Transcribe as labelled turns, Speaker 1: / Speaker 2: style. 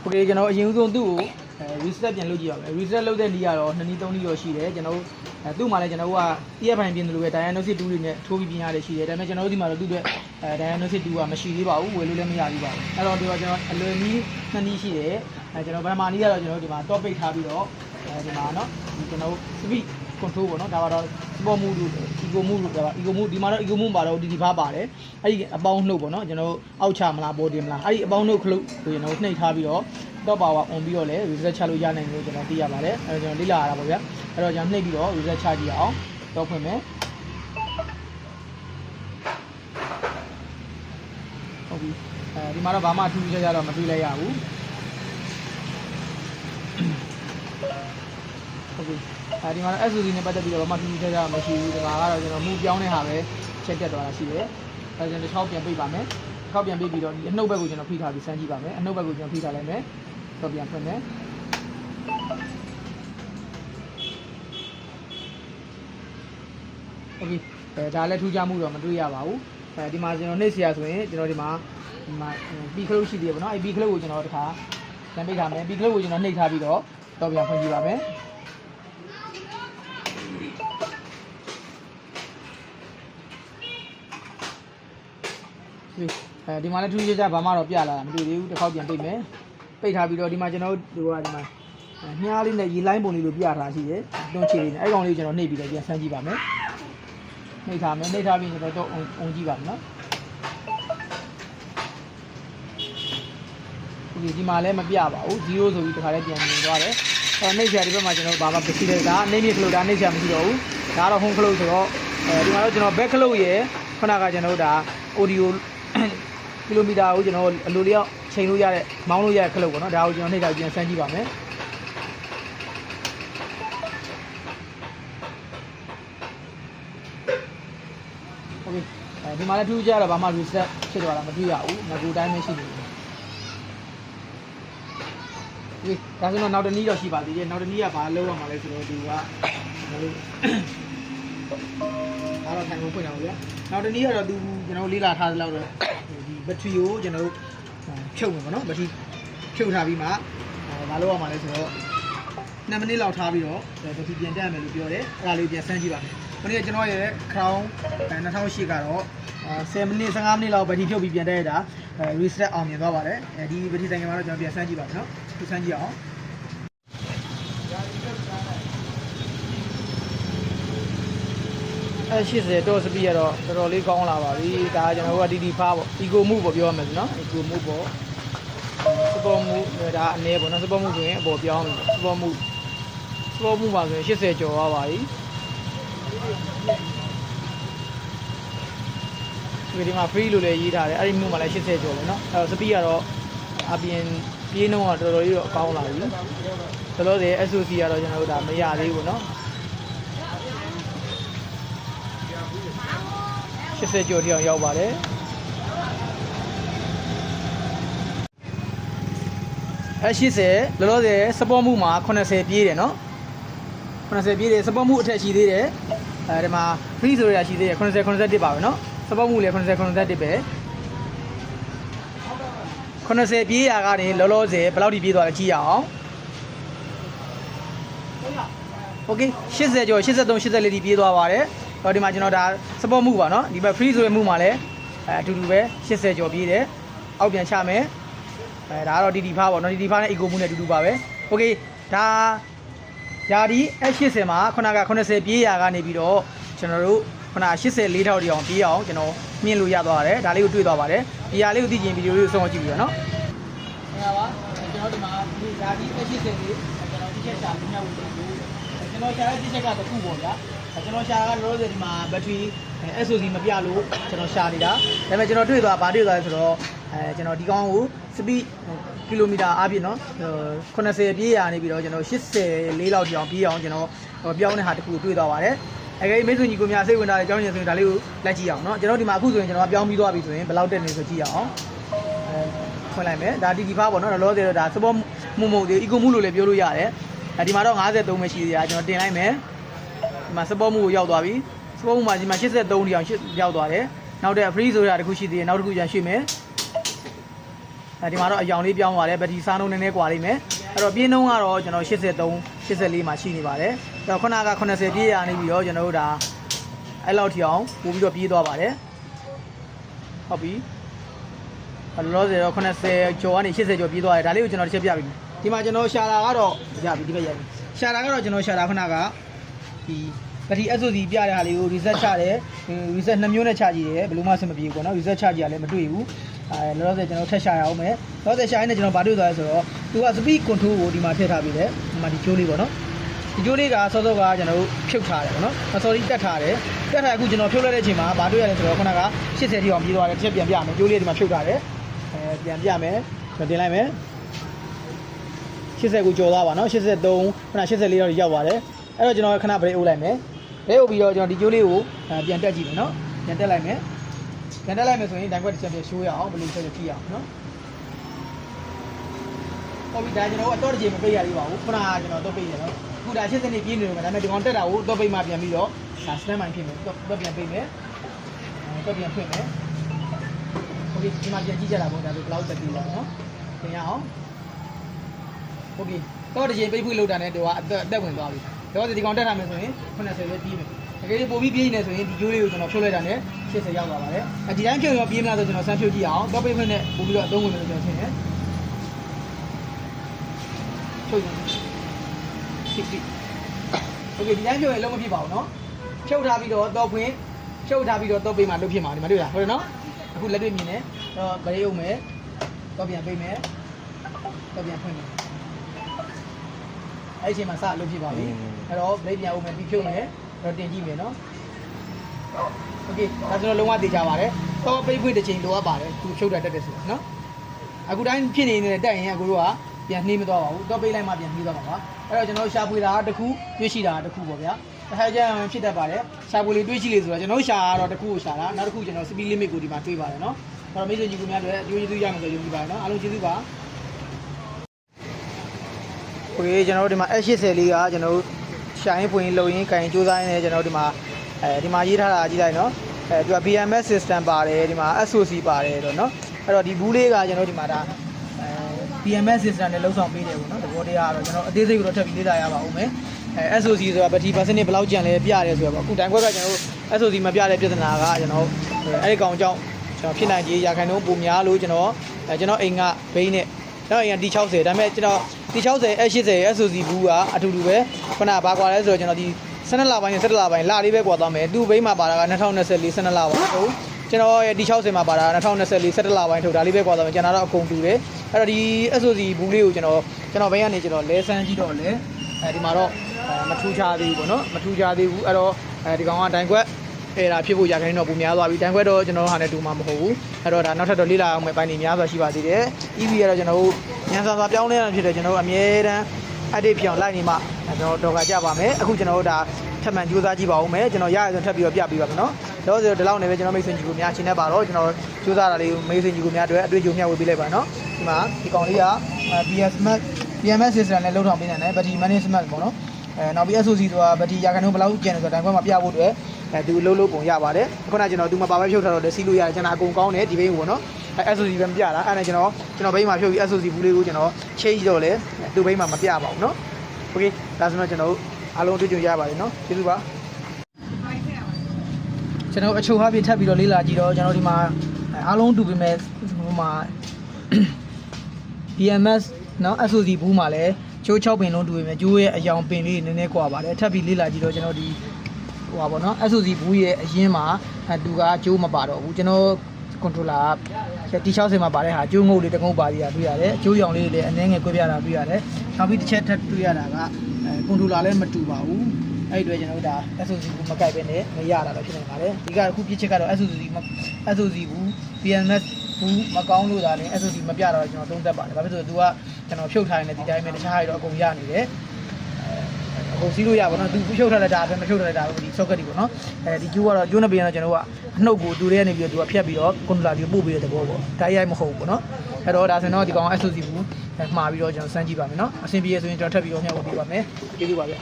Speaker 1: โอเคကျွန်တော်အရင်ဆုံးသူ့ကိုအဲ reset ပြန်လုပ်ကြည့်ရအောင် reset လုပ်တဲ့နေ့ကတော့2နည်း3နည်းတော့ရှိတယ်ကျွန်တော်အဲသူ့မှာလည်းကျွန်တော်တို့က TF ပိုင်းပြင်တယ်လို့ပဲ diagnosis 2တွေနဲ့ထိုးပြီးပြင်ရတယ်ရှိတယ်ဒါပေမဲ့ကျွန်တော်တို့ဒီမှာတော့သူ့အတွက်အဲ diagnosis 2ကမရှိသေးပါဘူးဝယ်လို့လည်းမရသေးပါဘူးအဲ့တော့ဒီကကျွန်တော်အလွယ်နည်း2နည်းရှိတယ်အဲကျွန်တော်ဗမာနည်းကတော့ကျွန်တော်တို့ဒီမှာ topic ထားပြီးတော့အဲဒီမှာเนาะဒီကျွန်တော် speed control ပေါ့နော်ဒါကတော့ sport mode လို့ ego mode လို့ပြောတာ ego mode ဒီမှာတော့ ego mode ပါတော့ဒီဒီဘာပါတယ်အဲ့ဒီအပေါင်းနှုတ်ပေါ့နော်ကျွန်တော်တို့အောက်ချမလားပေါ်တင်မလားအဲ့ဒီအပေါင်းနှုတ်ခလုတ်ကိုကျွန်တော်တို့နှိပ်ထားပြီးတော့ top power on ပြီးတော့လည်း reset ချလို့ရနိုင်လို့ကျွန်တော်သိရပါတယ်အဲ့တော့ကျွန်တော်လေ့လာရတာပေါ့ဗျာအဲ့တော့ကျွန်တော်နှိပ်ပြီးတော့ reset ချကြည့်အောင်တော့ဖွင့်မယ်ဟုတ်ပြီအဲဒီမှာတော့ဘာမှအထူးခြားခြားတော့မတွေ့လိုက်ရဘူးဟုတ်ပြီ အဲဒီမှာတော့ SOC နဲ့ပတ်သက်ပြီးတော့ဘာမှထူးထူးခြားခြားမရှိဘူးဒီမှာကတော့ကျွန်တော်မူပြောင်းတဲ့ဟာပဲချက်တက်သွားတာရှိတယ်အဲကျွန်တော်တစ်ချောင်းပြန်ပိတ်ပါမယ်တစ်ခေါက်ပြန်ပိတ်ပြီးတော့ဒီအနှုတ်ဘက်ကိုကျွန်တော်ဖိထားပြီးစမ်းကြည့်ပါမယ်အနှုတ်ဘက်ကိုကျွန်တော်ဖိထားလိုက်မယ်တော့ပြန်ဖွင့်မယ်โอเคအဲဒါလည်းထူးခြားမှုတော့မတွေ့ရပါဘူးအဲဒီမှာကျွန်တော်နှိပ်เสียဆိုရင်ကျွန်တော်ဒီမှာဒီမှာဘီခလုတ်ရှိသေးတယ်ပေါ့နော်အဲဘီခလုတ်ကိုကျွန်တော်တခါပြန်ပိတ်ထားမယ်ဘီခလုတ်ကိုကျွန်တော်နှိပ်ထားပြီးတော့တော့ပြန်ဖွင့်ကြည့်ပါမယ် ဒီအဲဒီမှာလည်းထူးခြားခြားဘာမှတော့ပြလာတာမတွေ့သေးဘူးတစ်ခေါက်ပြန်ပိတ်မယ်ပိတ်ထားပြီးတော့ဒီမှာကျွန်တော်တို့ကဒီမှာမြားလေးနဲ့ရေလိုင်းပုံလေးလိုပြထားရှိတယ်တွန်းချီလေးနဲ့အဲ့ကောင်လေးကိုကျွန်တော်နှိပ်ပြီးတော့ပြန်ဆန်းကြည့်ပါမယ်နှိပ်ထားမယ်နှိပ်ထားပြီးကျွန်တော်တော့အုံကြည့်ပါမယ်နော်ဒီဒီမှာလည်းမပြပါဘူး0ဆိုပြီးတခါလေးပြန်မြင်သွားတယ်အဲနှိပ်ချာဒီဘက်မှာကျွန်တော်ဘာမှမရှိတဲ့ဒါနှိပ်နေခလို့ဒါနှိပ်ချာမရှိတော့ဘူးဒါကတော့ home close ဆိုတော့အဲဒီမှာတော့ကျွန်တော် back close ရယ်ခုနကကျွန်တော်တို့ဒါ audio ကီလိုမီတာကိုကျွန်တော်အလိုလျောက်ချိန်လို့ရတဲ့မောင်းလို့ရတဲ့ခလုတ်ပေါ့နော်ဒါကိုကျွန်တော်နှိပ်ထားပြန်ဆန်းကြည့်ပါမယ်โอเคအဲဒီမှာလည်းထူးကြတော့ဘာမှ reset ဖြစ်သွားတာမတွေ့ရဘူးငကူတိုင်းပဲရှိနေတယ်ဒီဒါဆိုတော့နောက်တစ်နည်းတော့ရှိပါသေးတယ်နောက်တစ်နည်းကဘာလုပ်ရမှာလဲဆိုတော့ဒီကမလို့အားတော့ထိုင်ဖို့ဖွင့်အောင်ဗျာနောက်တစ်နည်းကတော့သူကျွန်တော်လေးလာထားသလောက်တော့ ဒီ ဘက်ထရီကိုကျွန်တော်တို့ဖြုတ်မယ်ပေါ့နော်ဘက်ထရီဖြုတ်ထားပြီးမှအဲမလုပ်ရမှာလဲဆိုတော့2မိနစ်လောက်ထားပြီးတော့ဘက်ထရီပြန်တက်ရမယ်လို့ပြောတယ်အဲ့ဒါလေးပြန်ဆန်းကြည့်ပါမယ်။ဒီနေ့ကျွန်တော်ရဲ့ crown 2008ကတော့10မိနစ်15မိနစ်လောက်ဘက်ထရီဖြုတ်ပြီးပြန်တက်ရတာအဲ reset အောင်မြင်သွားပါတယ်။အဲဒီဘက်ထရီဆိုင်ကမှာတော့ကျွန်တော်ပြန်ဆန်းကြည့်ပါမယ်နော်။ဒီဆန်းကြည့်အောင် အဲ80တော့စပီးရတော့တော်တော်လေးကောင်းလာပါပြီဒါကကျွန်တော်တို့က DD ဖားပေါ့ Eco Move ပေါ့ပြောရမယ်ဆိုနော် Eco Move ပေါ့ Super Move ဒါအနေပေါ့နော် Super Move ဆိုရင်အပေါ်ပြောင်းမယ် Super Move Super Move ပါဆိုရင်80ကျော်သွားပါပြီဒီဒီမှာ free လို့လည်းရေးထားတယ်အဲ့ဒီမျိုးမှာလည်း80ကျော်ပဲเนาะအဲ့တော့စပီးကတော့အပြင်ပြေးနှုန်းကတော်တော်ကြီးတော့ကောင်းလာပြီဆိုတော့ဒီ SOC ကတော့ကျွန်တော်တို့ဒါမရသေးဘူးเนาะ 80ကျော်ထိအောင်ရောက်ပါတယ်အဲ80လောလောဆယ်စပေါ်မှုမှာ80ပြေးတယ်เนาะ80ပြေးတယ်စပေါ်မှုအထက်ရှိသေးတယ်အဲဒီမှာ free ဆိုရရှိသေးတယ်80 81ပါပဲเนาะစပေါ်မှုလည်း80 81ပဲ80ပြေးရကနေလောလောဆယ်ဘယ်လောက်ထိပြေးသွားလဲကြည့်ရအောင်โอเค80ကျော်83 84ထိပြေးသွားပါတယ် တော့ဒီမှာကျွန်တော်ဒါစပေါ်မှုပါเนาะဒီဘက် free ဆိုတဲ့မှုမှာလည်းအဲအတူတူပဲ80ကျော်ပြေးတယ်အောက်ပြန်ချမယ်အဲဒါကတော့ DD ဖားပေါ့เนาะ DD ဖားနဲ့ eco မှုနဲ့အတူတူပါပဲโอเคဒါယာဒီ F80 မှာခုနက80ပြေးရာကနေပြီးတော့ကျွန်တော်တို့ခုန84ထောက်တီအောင်ပြေးအောင်ကျွန်တော်မြင်လို့ရသွားတယ်ဒါလေးကိုတွေ့သွားပါတယ်ဒီဟာလေးကိုသိချင်ဗီဒီယိုလေးကိုဆုံးအောင်ကြည့်ပြီးတော့เนาะဟုတ်ပါပါကျွန်တော်ဒီမှာဒီယာဒီ F80 လေးကျွန်တော်ဒီချက်ချာမြင်ရဖို့ကျွန်တော်ရှာတဲ့ဒီချက်ကတစ်ခုပေါ့ဗျာ ကျွန်တော်ရှာကလောလောဆယ်ဒီမှာဘက်ထရီ SOC မပြလို့ကျွန်တော်ရှာနေတာဒါပေမဲ့ကျွန်တော်တွေ့သွားဗာတွေ့သွားလဲဆိုတော့အဲကျွန်တော်ဒီကောင်းကို speed ကီလိုမီတာအားဖြင့်နော်80ပြေးရနေပြီးတော့ကျွန်တော်84လောက်တောင်ပြေးအောင်ကျွန်တော်ပြောင်းတဲ့ဟာတစ်ခုတွေ့သွားပါတယ်အဲကိမိတ်ဆွေညီကိုများစိတ်ဝင်စားတဲ့အကြောင်းရင်းဆိုရင်ဒါလေးကိုလိုက်ကြည့်အောင်နော်ကျွန်တော်ဒီမှာအခုဆိုရင်ကျွန်တော်ပြောင်းပြီးသွားပြီဆိုရင်ဘယ်လောက်တက်နေဆိုကြည့်အောင်အဲဖွင့်လိုက်မယ်ဒါဒီဒီဖားပေါ့နော်လောဆယ်တော့ဒါစပေါ်မှုမှုတွေ eco မှုလို့လည်းပြောလို့ရတယ်အဲဒီမှာတော့53ပဲရှိသေးတာကျွန်တော်တင်လိုက်မယ်ဒီ မှာ support မှုကိုရောက်သွားပြီ support မှုမှာဒီမှာ83ဒီအောင်ရောက်သွားတယ်နောက်တဲ့ free ဆိုတာတခုရှိသေးတယ်နောက်တစ်ခုရန်ရွှေ့မယ်အဲဒီမှာတော့အယောင်လေးပြောင်းသွားတယ်ဘက်တီစားနှုန်းနည်းနည်းကွာလိမ့်မယ်အဲ့တော့ပြင်းနှုန်းကတော့ကျွန်တော်83 84မှာရှိနေပါတယ်အဲ့တော့ခုနက80ပြည့်ရနေပြီးတော့ကျွန်တော်တို့ဒါအဲ့လောက်ထိအောင်ပို့ပြီးတော့ပြေးသွားပါတယ်ဟုတ်ပြီအလောစေတော့80ကျော်ကနေ80ကျော်ပြေးသွားတယ်ဒါလေးကိုကျွန်တော်တစ်ချက်ပြပေးမယ်ဒီမှာကျွန်တော်ရှာတာကတော့ရပြီဒီဘက်ရပြီရှာတာကတော့ကျွန်တော်ရှာတာခုနကဒီ ပတိ SOC ပြတဲ့ဟာလေးကို reset ချတယ် reset နှစ်မျိုးနဲ့ချကြည့်တယ်ဘယ်လိုမှအဆင်မပြေဘူးပေါ့နော် reset ချကြည့်ရလည်းမတွေ့ဘူးအဲလောလောဆယ်ကျွန်တော်ထက်ရှာရအောင်မယ်လောလောဆယ်ရှာရင်းနဲ့ကျွန်တော်ဗာတွေ့သွားရဲဆိုတော့သူက speed control ကိုဒီမှာထည့်ထားပြီးတယ်ဒီမှာဒီကျိုးလေးပေါ့နော်ဒီကျိုးလေးကစောစောကကျွန်တော်တို့ဖြုတ်ထားတယ်ပေါ့နော်အစောကြီးတက်ထားတယ်တက်ထားအခုကျွန်တော်ဖြုတ်လိုက်တဲ့အချိန်မှာဗာတွေ့ရတယ်ဆိုတော့ခုနက80ထိအောင်ပြေးသွားတယ်တစ်ချက်ပြန်ပြမယ်ကျိုးလေးဒီမှာဖြုတ်ထားတယ်အဲပြန်ပြမယ်ကျွန်တော်တင်လိုက်မယ်80ကိုကြော်သွားပါနော်83ခုန84တော့ရောက်ပါတယ်အဲ့တော့ကျွန်တော်ခဏ break အိုးလိုက်မယ် လဲဟုတ်ပြီးတော့ကျွန်တော်ဒီကျိုးလေးကိုပြန်တက်ကြည့်မယ်နော်ပြန်တက်လိုက်မယ်ပြန်တက်လိုက်မယ်ဆိုရင်ဒိုင်ခွက်တစ်ချက်ပြန်ရှိုးရအောင်ဘယ်လိုဆက်ကြည့်ရအောင်နော်ဟုတ်ပြီဒါကျွန်တော်အတော့တစ်ချိန်မပိတ်ရသေးပါဘူးခုနကကျွန်တော်တော့ပိတ်ရတော့ခုဒါ80နှစ်ပြည့်နေလို့ဒါပေမဲ့ဒီကောင်တက်တာကိုတော့ပိတ်မှပြန်ပြီးတော့ဒါ stand by ဖြစ်မယ်တော့ပြန်ပိတ်မယ်တော့ပြန်ဖွင့်မယ်ဟုတ်ပြီဒီမှာပြန်ကြည့်ကြတာပေါ့ဒါဆို cloud တက်ပြီးတော့နော်သင်ရအောင်ဟုတ်ပြီတော့တစ်ချိန်ပိတ်ဖွင့်လို့တာနဲ့တော့အသက်အသက်ဝင်သွားပြီ တော့ဒီကောင်တက်ထားမယ်ဆိုရင်90ပဲပြီးမယ်တကယ်လို့ပိုပြီးပြေးနေဆိုရင်ဒီကျိုးလေးကိုကျွန်တော်ဖြုတ်လိုက်တာနဲ့80ရောက်သွားပါတယ်အဲဒီတိုင်းဖြုတ်ရောပြေးမလားဆိုကျွန်တော်ဆန်းဖြုတ်ကြည့်အောင်တော့ပိတ်ဖွင့်နဲ့ပိုပြီးတော့အသုံးဝင်မယ်လို့ကျွန်တော်ထင်တယ်ဖြုတ်ရင်ဖြစ်ပြီโอเคဒီတိုင်းဖြုတ်ရင်လုံးမဖြစ်ပါဘူးเนาะဖြုတ်ထားပြီးတော့တော့ဖွင့်ဖြုတ်ထားပြီးတော့တော့ပိတ်မှလုပ်ဖြစ်မှာဒီမှာတွေ့လားဟုတ်တယ်เนาะအခုလက်တွေ့မြင်နေတော့ဗရေအောင်မယ်တော့ပြန်ပိတ်မယ်တော့ပြန်ဖွင့်မယ် အဲ့ဒီအချိန်မှာစအလုပ်ဖြစ်ပါပြီအဲ့တော့ brake ပြန်အုပ်မယ်ပြီးဖြုတ်မယ်အဲ့တော့တင်ကြည့်မယ်နော် okay ဒါဆိုတော့လုံးဝသိကြပါတယ်တော့ပိတ်ဖွင့်တစ်ချိန်လိုအပ်ပါတယ်သူဖြုတ်တာတက်တယ်ဆိုတော့နော်အခုတိုင်းဖြစ်နေနေတဲ့တက်ရင်အကိုတို့ကပြန်နှီးမသွားပါဘူးတော့ပိတ်လိုက်မှပြန်နှီးသွားပါပါအဲ့တော့ကျွန်တော်ရှာဖွေတာတစ်ခုတွေ့ရှိတာတစ်ခုပေါ့ဗျာတစ်ခါကျရင်ဖြစ်တတ်ပါတယ်ရှာဖွေလေးတွေ့ရှိလေးဆိုတော့ကျွန်တော်ရှာတော့တစ်ခုကိုရှာတာနောက်တစ်ခုကျွန်တော် speed limit ကိုဒီမှာတွေ့ပါတယ်နော်အဲ့တော့မိတ်ဆွေကြီးကိုများတို့ရဲ့အကျိုးကျေးဇူးရမယ်ဆိုရင်ယူပါနော်အားလုံးကျေးဇူးပါ ခွေကျွန်တော်တို့ဒီမှာ F80 လေးကကျွန်တော်တို့ရှာရင်းပွင့်လုံရင်းကင်ကြိုးစားရင်းနဲ့ကျွန်တော်တို့ဒီမှာအဲဒီမှာရေးထားတာကြည့်လိုက်နော်အဲသူက BMS system ပါတယ်ဒီမှာ SOC ပါတယ်တော့နော်အဲ့တော့ဒီဘူးလေးကကျွန်တော်တို့ဒီမှာဒါ BMS system နဲ့လုံဆောင်ပေးတယ်ပေါ့နော်တဘောတရားကတော့ကျွန်တော်အသေးစိတ်ကိုတော့ထပ်ပြီးလေ့လာရပါဦးမယ်အဲ SOC ဆိုတာဘက်ထရီပါစနစ်ဘယ်လောက်ကျန်လဲပြရတယ်ဆိုတော့အခုတိုင်ခွက်ကကျွန်တော်တို့ SOC မပြတဲ့ပြဿနာကကျွန်တော်အဲ့ဒီကောင်ကြောင့်ကျွန်တော်ဖြစ်နိုင်ကြီးရာခိုင်နှုန်းပုံများလို့ကျွန်တော်ကျွန်တော်အိမ်ကဘိန်းနဲ့ကျွန်တော်အိမ်က D60 ဒါပေမဲ့ကျွန်တော် D60 S80 SOC ဘူးကအတူတူပဲခုနကဘာကွာလဲဆိုတော့ကျွန်တော်ဒီ12လပိုင်းနဲ့17လပိုင်းလလေးပဲကွာသွားမယ်သူ့ဘိန်းမှာပါတာက2024 12လပိုင်းဟုတ်ကျွန်တော်ရဲ့ D60 မှာပါတာ2024 17လပိုင်းထုတ်ဒါလေးပဲကွာသွားမယ်ကျွန်တော်တော့အကုန်တူတယ်အဲ့တော့ဒီ SOC ဘူးလေးကိုကျွန်တော်ကျွန်တော်ဘိန်းကနေကျွန်တော်လဲဆန်းကြည့်တော့လဲအဲဒီမှာတော့မထူးခြားသေးဘူးပေါ့နော်မထူးခြားသေးဘူးအဲ့တော့အဲဒီကောင်ကတိုင်ခွက် အဲ့ဒါဖြစ်ဖို့ရခိုင်တော့ပူများသွားပြီတန်ခွက်တော့ကျွန်တော်တို့ဟာနဲ့တူမှာမဟုတ်ဘူးအဲ့တော့ဒါနောက်ထပ်တော့လေးလာအောင်မယ်ပိုင်းနေများစွာရှိပါသေးတယ် EV ကတော့ကျွန်တော်တို့ညံစွာစွာပြောင်းလဲတာဖြစ်တယ်ကျွန်တော်တို့အမြဲတမ်း edit ပြောင်းလိုက်နေမှကျွန်တော်တော့ကကြပါမယ်အခုကျွန်တော်တို့ဒါထပ်မံကြိုးစားကြည့်ပါဦးမယ်ကျွန်တော်ရရဆိုထပ်ပြီးတော့ပြပေးပါမယ်နော်တော့ဆိုဒီလောက်နေပဲကျွန်တော်မိတ်ဆွေကြီးကိုများရှင်းနေပါတော့ကျွန်တော်ကြိုးစားတာလေးကိုမိတ်ဆွေကြီးကိုများအတွက်အတွေ့အကြုံမျှဝေပေးလိုက်ပါနော်ဒီမှာဒီကောင်လေးက BS Max BMS system နဲ့လောက်ထောင်ပေးနေတယ် battery management ပေါ့နော်အဲနောက်ပြီး SOC ဆိုတာဘက်ထရီရာခိုင်နှုန်းဘယ်လောက်ကျန်လဲဆိုတော့တိုင်ခွက်မှာပြဖို့အတွက် အဲသူလှုပ်လို့ပုံရပါတယ်ခုနကကျွန်တော်သူမပါပဲဖြုတ်ထားတော့လက်စီးလို့ရတယ်ကျွန်တော်အကုန်ကောင်းတယ်ဒီဘိန်းကိုပေါ့နော်အဲ SOC ပဲမပြတာအဲ့ဒါကျွန်တော်ကျွန်တော်ဘိန်းမှာဖြုတ်ပြီး SOC ဘူးလေးကိုကျွန်တော်ချိတ်တော့လေသူဘိန်းမှာမပြပါဘူးနော်โอเคဒါဆိုတော့ကျွန်တော်အားလုံးတွေ့ကြုံရပါတယ်နော်ကျေးဇူးပါကျွန်တော်အချိုဟာပြထပ်ပြီးတော့လေးလာကြည့်တော့ကျွန်တော်ဒီမှာအားလုံးတူပေမဲ့ဟိုမှာ BMS เนาะ SOC ဘူးမှာလည်းကျိုး6ပင်လုံးတူပေမဲ့ကျိုးရဲ့အယောင်ပင်လေးနည်းနည်းကွာပါတယ်ထပ်ပြီးလေးလာကြည့်တော့ကျွန်တော်ဒီ ဟိုပါပေါ့နော် SOC ဘူးရဲ့အရင်မှာသူကကျိုးမပါတော့ဘူးကျွန်တော် controller က T60 မှာပါတဲ့ဟာကျိုးငုတ်လေးတကုန်းပါသေးတာတွေ့ရတယ်အကျိုးရောင်လေးတွေလည်းအနည်းငယ်ကွဲပြားတာတွေ့ရတယ်နောက်ပြီးတစ်ချက်ထပ်တွေ့ရတာကအဲ controller လည်းမတူပါဘူးအဲ့ဒီအတွက်ကျွန်တော်တို့ဒါ SOC ဘူးမကိုက်ပဲနဲ့မရတာတော့ဖြစ်နေပါတယ်ဒီကအခုပြစ်ချက်ကတော့ SOC မ SOC ဘူး BMS ဘူးမကောင်းလို့ဒါလည်း SOC မပြတော့ကျွန်တော်သုံးသက်ပါတယ်ဘာဖြစ်လို့လဲဆိုတော့ तू ကကျွန်တော်ဖြုတ်ထားရင်လည်းဒီတိုင်းပဲတခြားတွေတော့အကုန်ရနေတယ် အကုန်စီးလို့ရပါတော့သူဖြုတ်ထားတဲ့ဒါပဲမဖြုတ်ထားတဲ့ဒါပဲဒီ socket တွေပေါ့နော်အဲဒီကျိုးကတော့ကျိုးနှစ်ပင်ကတော့ကျွန်တော်ကအနှုတ်ကိုသူတွေကနေပြီးတော့သူကဖြတ်ပြီးတော့ controller ပြီးပို့ပေးတဲ့သဘောပေါ့ဒါရိုက်မဟုတ်ဘူးပေါ့နော်အဲ့တော့ဒါဆိုရင်တော့ဒီကောင် SOC ဘူးမှာပြီးတော့ကျွန်တော်စမ်းကြည့်ပါမယ်နော်အဆင်ပြေရဆိုရင်ကျွန်တော်ထပ်ပြီးတော့ညှောက်ပေးပါမယ်ကျေးဇူးပါဗျ